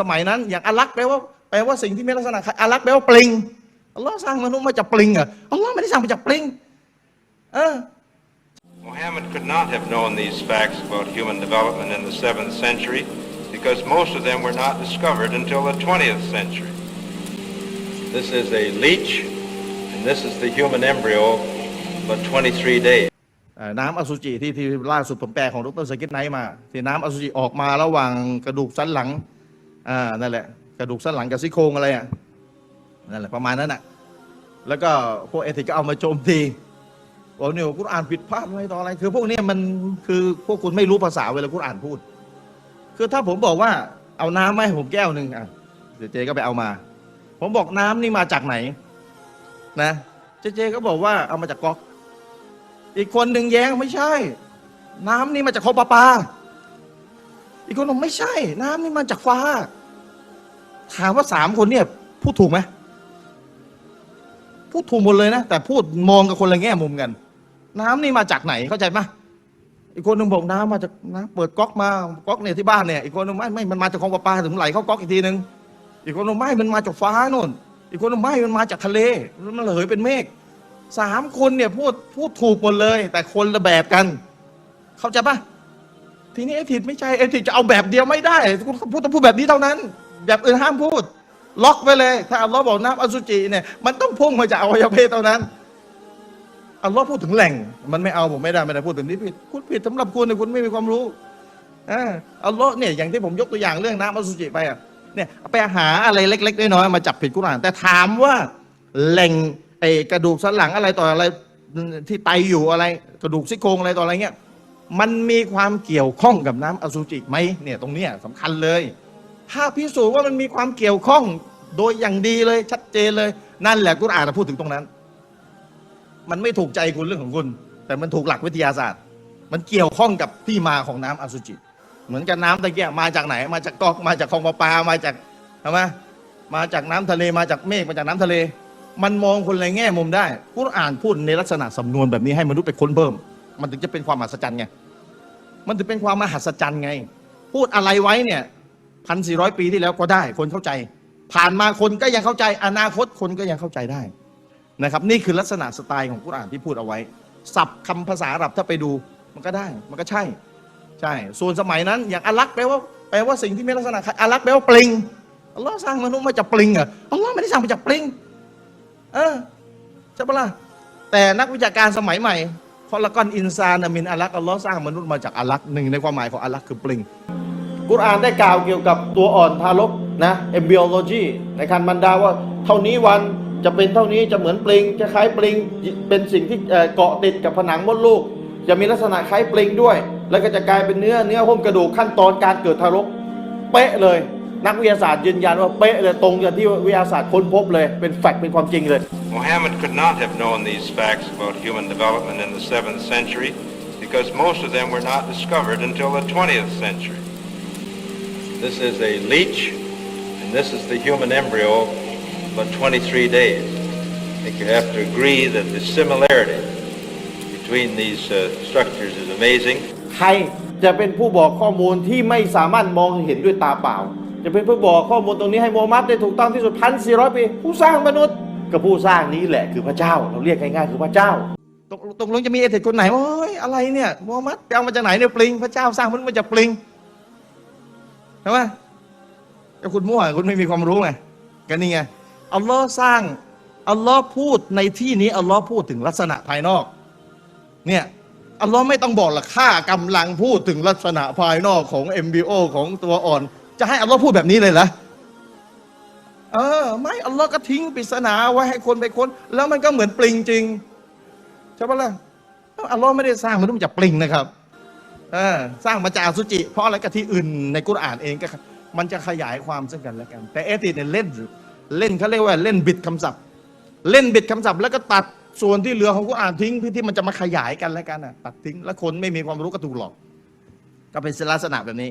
สมัยนั้น อย่างอาลักษ์แปลว่าแปลว่าสิ่งที่มีลักษณะคล้ายอาลักษ์แปลว่าปลิงอัลลอฮ์สร้างมนุษย์มาจากปลิงเหรออัลลอฮ์ไม่ได้สร้างมาจากปลิงเออ Muhammad could not have known these facts about human development in the 7th century because most of them were not discovered until the 20th century. This is a leech, and this is the human embryo, about 23 days. เอ่อน้ำอสุจิที่ที่ล่าสุดผมแปลของดรสกิทไนท์มา ที่น้ำอสุจิออกมาระหว่างกระดูกสันหลัง อ่านั่นแหละกระดูกสันหลังกับซี่โครงอะไรอะนั่นแหละประมาณนั้นอะแล้วก็พวกเอติกก็เอามาโจมตีบอกเนี่ยกุรอานผิดพลาดอะไรต่ออะไร คือพวกนี้มันคือพวกคุณไม่รู้ภาษาเวลากุรอานพูด คือถ้าผมบอกว่าเอาน้ำมาให้ผมแก้วหนึ่งอะเดี๋ยวเจก็ไปเอามา ผมบอกน้ำนี่มาจากไหน นะ เจเจก็บอกว่าเอามาจากก๊อก อีกคนหนึ่งแย้งไม่ใช่ น้ำนี่มาจากคลองประปา อีกคนบอกไม่ใช่ น้ำนี่มาจากฟ้า ถามว่าสามคนเนี่ย พูดถูกไหมพูดถูกหมดเลยนะ แต่พูดมองกับคนละแง่มุมกัน น้ำนี่มาจากไหนเข้าใจไหมอีกคนหนึ่งบอกน้ำมาจากน้ำเปิดก๊อกมาก๊อกเนี่ยที่บ้านเนี่ยอีกคนหนึ่งไม่ไม่มันมาจากคลองประปาถึงไหลเข้าก๊อกอีกทีหนึ่งอีกคนหนึ่งไม่มันมาจากฟ้าโน่น อีกคนหนึ่งไม่มันมาจากทะเลมันเหยเป็นเมฆสามคนเนี่ยพูดพูดถูกหมดเลย แต่คนละแบบกัน เข้าใจปะ ทีนี้ไอ้ทิดไม่ใช่ไอ้ทิดจะเอาแบบเดียวไม่ได้คุณพูดต้องพูดแบบนี้เท่านั้น แบบอื่นห้ามพูด ล็อกไว้เลย ถ้าอัลลอฮ์บอกน้ำอสุจิเนี่ยมันต้องพุ่งมาจากอวัยวะเพศเท่านั้นอัลลอฮ์พูดถึงแหล่ง มันไม่เอาผมไม่ได้ไม่ได้พูดแบบนี้ผิดคุณผิดสำหรับคุณเนี่ยคุณไม่มีความรู้อัลลอฮ์เนี่ยอย่างที่ผมยกตัวอย่างเรื่องน้ำอสุจิไปอะเนี่ยไปหาอะไรเล็ก ๆ น้อยๆมาจับผิดกุรอาน แต่ถามว่าแหล่งไอกระดูกสันหลังอะไรต่ออะไรที่ไตอยู่อะไร กระดูกซี่โครงอะไรต่ออะไรเงี้ย มันมีความเกี่ยวข้องกับน้ำอสุจิไหมเนี่ยตรงนี้ยสำคัญเลย ถ้าพิสูจน์ว่ามันมีความเกี่ยวข้องโดยอย่างดีเลยชัดเจนเลย นั่นแหละกุรอานพูดถึงตรงนั้น มันไม่ถูกใจคุณเรื่องของคุณ แต่มันถูกหลักวิทยาศาสตร์ มันเกี่ยวข้องกับที่มาของน้ำอสุจิ เหมือนกับน้ำตะเกียมาจากไหน มาจากกอกมาจากคลองประปามาจากใช่ไหมมาจากน้ำทะเลมาจากเมฆมาจากน้ำทะเล มันมองคนละแง่มุมได้กุรอานพูดในลักษณะสำนวนแบบนี้ให้มนุษย์ไปค้นเพิ่ม มันถึงจะเป็นความมหัศจรรย์ไงมันถึงเป็นความมหัศจรรย์ไง พูดอะไรไว้เนี่ยพันสี่ร้อยปีที่แล้วก็ได้ คนเข้าใจ ผ่านมาคนก็ยังเข้าใจ อนาคตคนก็ยังเข้าใจได้นะครับ นี่คือลักษณะสไตล์ของกุรอานที่พูดเอาไว้ศัพท์คำภาษาอาหรับถ้าไปดู มันก็ได้ มันก็ใช่ ใช่ ส่วนสมัยนั้น อย่างอาลักษ์แปลว่าแปลว่าสิ่งที่มีลักษณะอาลักษ์แปลว่าปลิงอัลลอฮ์สร้างมนุษย์มาจากปลิงเหรออัลลอฮ์ไม่ได้สร้างมาจากปลิง เออใช่ปะล่ะแต่นักวิชาการสมัยใหม่ อละกอนอินซานามินอาลักอัลลอฮ์สร้างมนุษย์มาจากอาลักหนึ่งในความหมายของอาลักคือปลิง กุรอานได้กล่าวเกี่ยวกับตัวอ่อนทารกนะ embryology ในคันบรรดาว่าเท่านี้วันจะเป็นเท่านี้จะเหมือนปลิงจะคล้ายปลิงเป็นสิ่งที่เอ่อเกาะติดกับผนังมดลูก จะมีลักษณะคล้ายปลิงด้วย แล้วก็จะกลายเป็นเนื้อเนื้อหุ้มกระดูกขั้นตอนการเกิดทารก เป๊ะเลย นักวิทยาศาสตร์ยืนยันว่าเป๊ะเลยตรงกับที่วิทยาศาสตร์ค้นพบเลยเป็นแฟกต์เป็นความจริงเลย Muhammad could not have known these facts about human development in the 7th century because most of them were not discovered until the 20th century. This is a leech, and this is the human embryo, about 23 days. I think you have to agree that the similarity between these uh, structures is amazing. ใครจะเป็นผู้บอกข้อมูลที่ไม่สามารถมองเห็นด้วยตาเปล่า จะเป็นผู้บอกข้อมูลตรงนี้ให้มูฮัมหมัดได้ถูกต้องที่สุดพันสี่ร้อยปีผู้สร้างมนุษย์กับผู้สร้างนี้แหละคือพระเจ้า เราเรียกง่ายๆคือพระเจ้าตกตกลงจะมีเอเธคนไหนว่าเฮ้ยอะไรเนี่ยมูฮัมหมัดเอามาจากไหนเนี่ยปลิง พระเจ้าสร้างมนุษย์มาจากปลิงใช่ไหมแต่คุณมั่วคุณไม่มีความรู้ไงกันนี่ไงอัลลอฮ์สร้างอัลลอฮ์พูดในที่นี้อัลลอฮ์พูดถึงลักษณะภายนอก เนี่ยอัลลอฮ์ไม่ต้องบอกหรอกข้ากำลังพูดถึงลักษณะภายนอกของ MBO ของตัวอ่อน จะให้อัลลอฮ์พูดแบบนี้เลยเหรอเออ ไม่อัลลอฮ์ก็ทิ้งปริศนาไว้ให้คนไปค้น แล้วมันก็เหมือนปลิงจริงใช่ปะล่ะอัลลอฮ์ไม่ได้สร้างมนุษย์มาจากปลิงนะครับเออสร้างมาจากอสุจิ เพราะอะไรก็ที่อื่นในกุรอานเองก็ มันจะขยายความซึ่งกันและกัน แต่เอติเนี่ยเล่นเล่นเขาเรียกว่าเล่นบิดคำศัพท์ เล่นบิดคำศัพท์ แล้วก็ตัดส่วนที่เหลือของกุรอานทิ้งเพื่อที่มันจะมาขยายกันแล้วกันอะตัดทิ้งแล้วคนไม่มีความรู้ก็ถูกหลอก ก็เป็นลักษณะแบบนี้